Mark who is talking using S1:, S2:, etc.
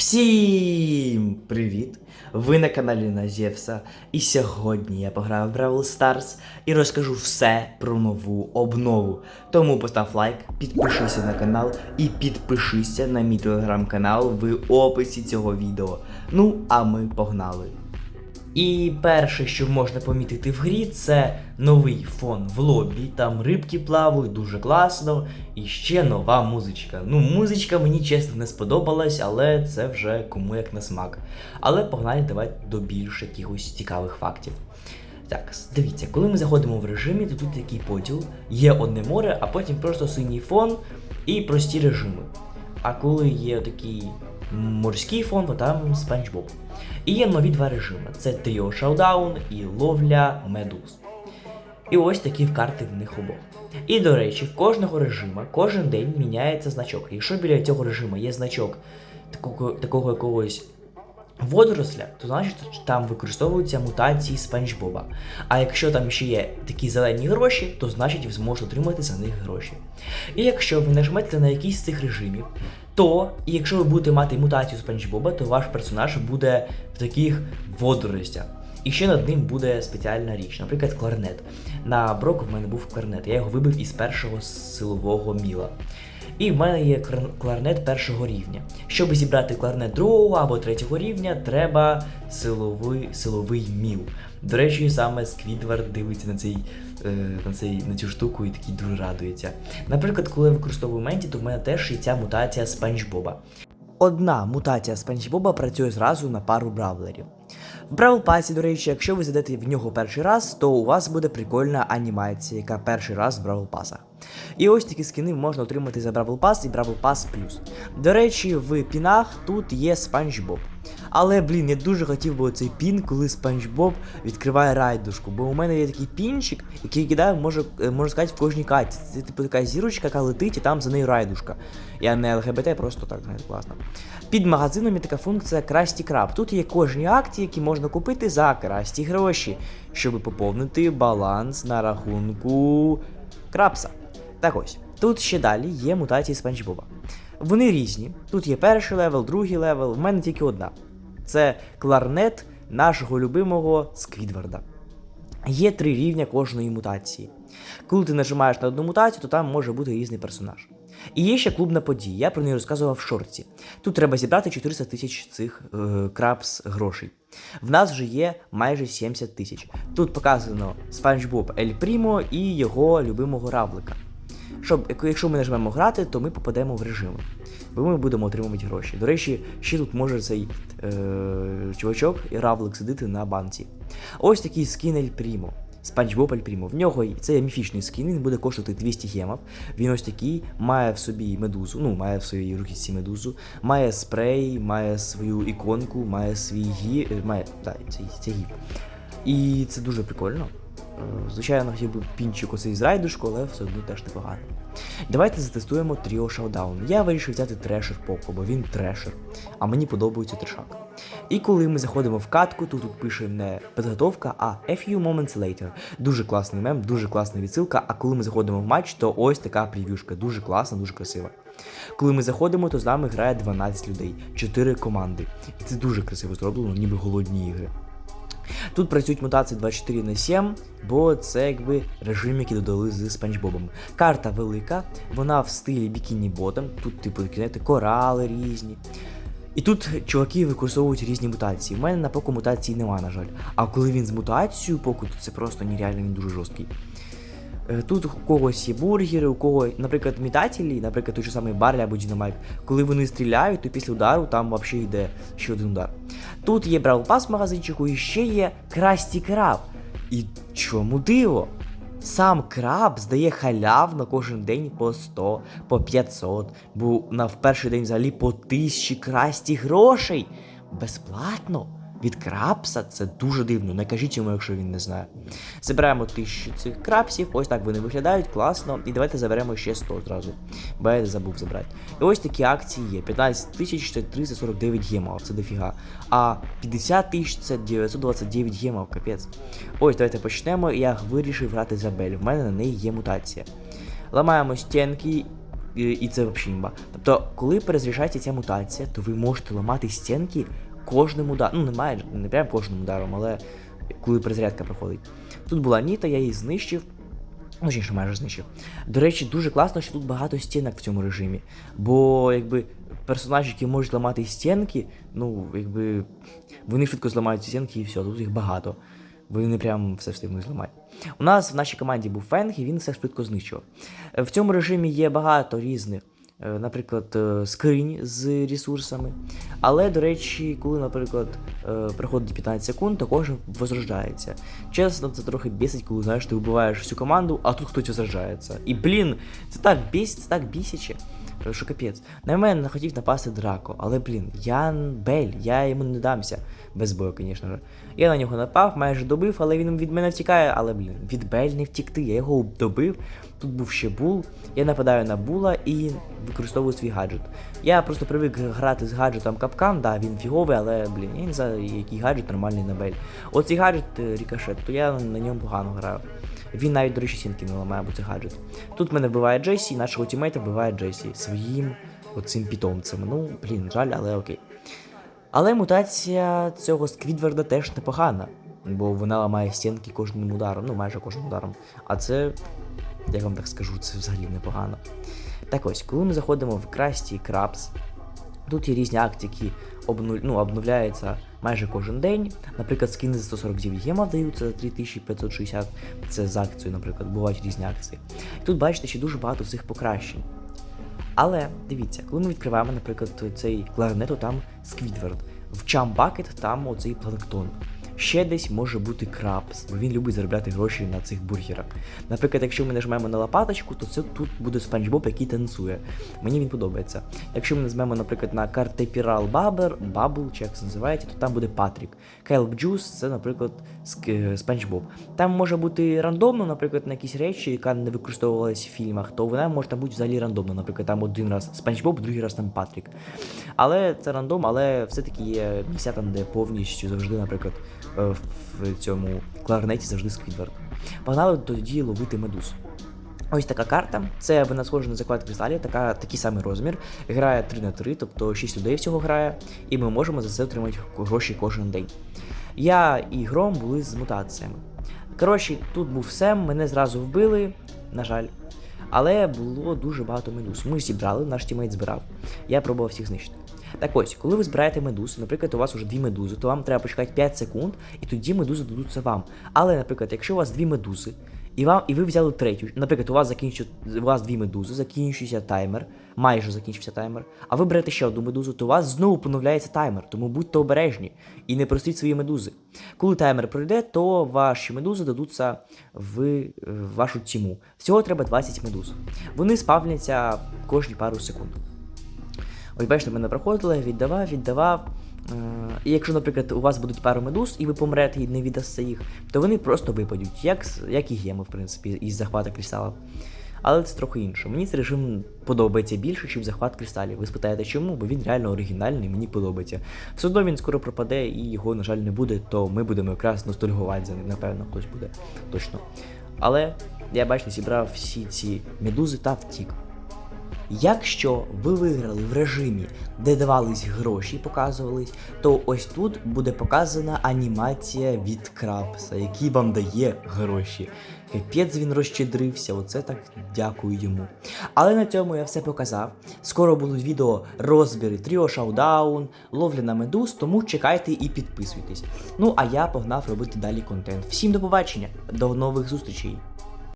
S1: Всім привіт! Ви на каналі Назєвса. І сьогодні я пограю в Бравл Старс і розкажу все про нову обнову. Тому постав лайк, підпишися на канал і підпишися на мій телеграм-канал в описі цього відео. Ну, а ми погнали. І перше, що можна помітити в грі, це новий фон в лобі. Там рибки плавають дуже класно. І ще нова музичка. Ну, музичка мені чесно не сподобалась, але це вже кому як на смак. Але погнали давайте до більш якихось цікавих фактів. Так, дивіться, коли ми заходимо в режимі, то тут такий поділ, є одне море, а потім просто синій фон і прості режими. А коли є такий морський фон, то там Спанч Боб. І є нові два режими: це Тріо Шаудаун і ловля медуз. І ось такі карти в них обох. І до речі, в кожного режима кожен день міняється значок. Якщо біля цього режиму є значок такого, такого якогось водоросля, то значить там використовуються мутації Спанч Боба. А якщо там ще є такі зелені гроші, то значить ви зможете отримати за них гроші. І якщо ви нажмете на якийсь з цих режимів, то якщо ви будете мати мутацію Спанч Боба, то ваш персонаж буде в таких водоростях. І ще над ним буде спеціальна річ, наприклад, кларнет. На броку в мене був кларнет, я його вибив із першого силового міла. І в мене є кларнет першого рівня. Щоб зібрати кларнет другого або третього рівня, треба силовий, силовий міл. До речі, саме Сквідвард дивиться на цей, е, на, цей, на цю штуку і такий дуже радується. Наприклад, коли я використовую Менті, то в мене теж є ця мутація Спанч Боба. Одна мутація Спанч Боба працює зразу на пару бравлерів. В Бравл Пасі, до речі, якщо ви зайдете в нього перший раз, то у вас буде прикольна анімація, яка перший раз в Бравл Пасах. І ось такі скини можна отримати за Бравл Пас і Бравл Пас Плюс. До речі, в пінах тут є Спанч Боб. Але, блін, я дуже хотів би оцей пін, коли Спанч Боб відкриває райдушку. Бо у мене є такий пінчик, який кидаю, можу, е, можна сказати, в кожній каті. Це типу така зірочка, яка летить, і там за нею райдушка. Я не ЛГБТ, просто так, знаєте, класно. Під магазином є така функція Красті Краб. Тут є кожні акції, які можна купити за красті гроші, щоб поповнити баланс на рахунку крабса. Так ось, тут ще далі є мутації Спанч Боба. Вони різні. Тут є перший левел, другий левел, в мене тільки одна. Це кларнет нашого любимого Сквідварда. Є три рівня кожної мутації. Коли ти нажимаєш на одну мутацію, то там може бути різний персонаж. І є ще клубна подія, я про неї розказував в шорті. Тут треба зібрати 400 тисяч цих е, крабс грошей. В нас вже є майже 70 тисяч. Тут показано Спанч Боб Ель Прімо і його любимого равлика. Щоб, якщо ми нажмемо грати, то ми попадемо в режим. Бо ми будемо отримувати гроші. До речі, ще тут може цей е, чувачок і равлик сидити на банці. Ось такий скін Ель Прімо. Спанч Боб Ель Прімо. В нього це є міфічний скін, він буде коштувати 200 гемів. Він ось такий, має в собі медузу, ну, має в своїй руківці медузу, має спрей, має свою іконку, має свій гі. е, має, так, це, це гіп. І це дуже прикольно. Е, Звичайно, хотів би пінчик оцей з райдушку, але все одно теж непогано. Давайте затестуємо Тріо Шаудаун. Я вирішив взяти трешер Поко, бо він трешер, а мені подобається трешак. І коли ми заходимо в катку, то тут пише не підготовка, а a few moments later. Дуже класний мем, дуже класна відсилка. А коли ми заходимо в матч, то ось така прев'юшка. Дуже класна, дуже красива. Коли ми заходимо, то з нами грає 12 людей, 4 команди. І це дуже красиво зроблено, ніби голодні ігри. Тут працюють мутації 24 на 7, бо це якби режим, який додали з спанчбобом. Карта велика, вона в стилі бікіні ботом. Тут, типу, знаєте, корали різні. І тут чуваки використовують різні мутації. У мене на поку мутації нема, на жаль. А коли він з мутацією поку, то це просто нереально він дуже жорсткий. Е, Тут у когось є бургери, у кого, наприклад, метателі, наприклад, той же самий Барлі або Дінамайк, коли вони стріляють, то після удару там взагалі йде ще один удар. Тут є Бравл Пас магазинчику і ще є Красті Краб. І чому диво? Сам краб здає халявно кожен день по 100, по 500, бо на в перший день взагалі по 1000 красті грошей. Безплатно. Від крабса це дуже дивно, не кажіть йому, якщо він не знає. Забираємо тисячу цих крабсів, ось так вони виглядають, класно. І давайте заберемо ще 100 зразу. Бо я забув забрати. І ось такі акції є. 15 тисяч це 349 гемов, це дофіга. А 50 тисяч це 929 гемов, капець. Ось, давайте почнемо. Я вирішив грати за Бель. В мене на неї є мутація. Ламаємо стінки і, це взагалі імба. Тобто, коли перезаряджається ця мутація, то ви можете ламати стінки кожним ударом. Ну, не майже, не прям кожним ударом, але коли перезарядка проходить. Тут була Ніта, я її знищив. Ну, точніше, майже знищив. До речі, дуже класно, що тут багато стінок в цьому режимі. Бо якби персонажі, які можуть ламати стінки, ну, якби вони швидко зламають стінки і все, тут їх багато. Вони прям все встигнуть зламати. У нас в нашій команді був Фенг, і він все швидко знищував. Е, В цьому режимі є багато різних, наприклад, е, скринь з ресурсами. Але, до речі, коли, наприклад, е, проходить 15 секунд, також возрождається. Чесно, це трохи бісить, коли знаєш, ти вбиваєш всю команду, а тут хтось возрождається. І блін, це так бісить, це так бісяче. Е, Що капець. На мене хотів напасти Драко, але блін, я Бель, я йому не дамся. Без бою, звісно ж. Я на нього напав, майже добив, але він від мене втікає. Але блін, від Бель не втікти. Я його добив. Тут був ще бул. Я нападаю на була і використовую свій гаджет. Я просто привик грати з гаджетом капкан, да, він фіговий, але блін, я не знаю, який гаджет нормальний на Бель. Оцей гаджет е, рікошет, то я на ньому погано граю. Він навіть, до речі, сінки не ламає, бо це гаджет. Тут мене вбиває Джейсі, нашого тімейта вбиває Джейсі своїм оцим питомцем. Ну, блін, жаль, але окей. Але мутація цього Сквідварда теж непогана, бо вона ламає стінки кожним ударом, ну майже кожним ударом. А це, я вам так скажу, це взагалі непогано. Так ось, коли ми заходимо в Красті і Крабс, тут є різні акції, які обну... ну, обновляються майже кожен день. Наприклад, скіни за 149 гема даються за 3560. Це з акцією, наприклад, бувають різні акції. І тут бачите, ще дуже багато цих покращень. Але дивіться, коли ми відкриваємо, наприклад, цей кларнет, то там Сквідверд, В Чамбакет там оцей планктон. Ще десь може бути крабс, бо він любить заробляти гроші на цих бургерах. Наприклад, якщо ми нажмемо на лопаточку, то це тут буде спанч Боб, який танцює. Мені він подобається. Якщо ми нажмемо, наприклад, на картепірал Бабер, Бабл, чи як це називається, то там буде Патрік. Келп Джус це, наприклад, Спанч Боб. Там може бути рандомно, наприклад, на якісь речі, яка не використовувалась в фільмах, то вона може бути взагалі рандомно. Наприклад, там один раз Спанч Боб, другий раз там Патрік. Але це рандом, але все-таки є місця там, де повністю завжди, наприклад, е, в цьому кларнеті завжди Сквідвард. Погнали тоді ловити медуз. Ось така карта. Це вона схожа на заклад кристалі, така, такий самий розмір. Грає 3 на 3, тобто 6 людей всього грає, і ми можемо за це отримати гроші кожен день. Я і гром були з мутаціями. Коротше, тут був Сем, мене зразу вбили, на жаль. Але було дуже багато медуз. Ми зібрали, наш тімейт збирав. Я пробував всіх знищити. Так ось, коли ви збираєте медузи, наприклад, у вас вже дві медузи, то вам треба почекати 5 секунд, і тоді медузи дадуться вам. Але, наприклад, якщо у вас дві медузи, і вам, і ви взяли третю, наприклад, у вас закінчу, у вас дві медузи, закінчується таймер, майже закінчився таймер, а ви берете ще одну медузу, то у вас знову поновляється таймер, тому будьте обережні і не простіть свої медузи. Коли таймер пройде, то ваші медузи дадуться в, вашу тіму. Всього треба 20 медуз. Вони спавняться кожні пару секунд. Ось бачите, мене проходили, віддавав, віддавав. Е, І якщо, наприклад, у вас будуть пару медуз, і ви помрете і не віддасте їх, то вони просто випадуть, як, як і геми, в принципі, із захвата кристалів. Але це трохи інше. Мені цей режим подобається більше, ніж захват кристалів. Ви спитаєте, чому? Бо він реально оригінальний, мені подобається. Все одно він скоро пропаде і його, на жаль, не буде, то ми будемо якраз ностальгувати за ним, напевно, хтось буде точно. Але я бачите, зібрав всі ці медузи та втік. Якщо ви виграли в режимі, де давались гроші, показувались, то ось тут буде показана анімація від Крабса, який вам дає гроші. Капець він розщедрився, оце так дякую йому. Але на цьому я все показав. Скоро будуть відео розбіри Тріо Шаудаун, ловля на медуз, тому чекайте і підписуйтесь. Ну а я погнав робити далі контент. Всім до побачення, до нових зустрічей!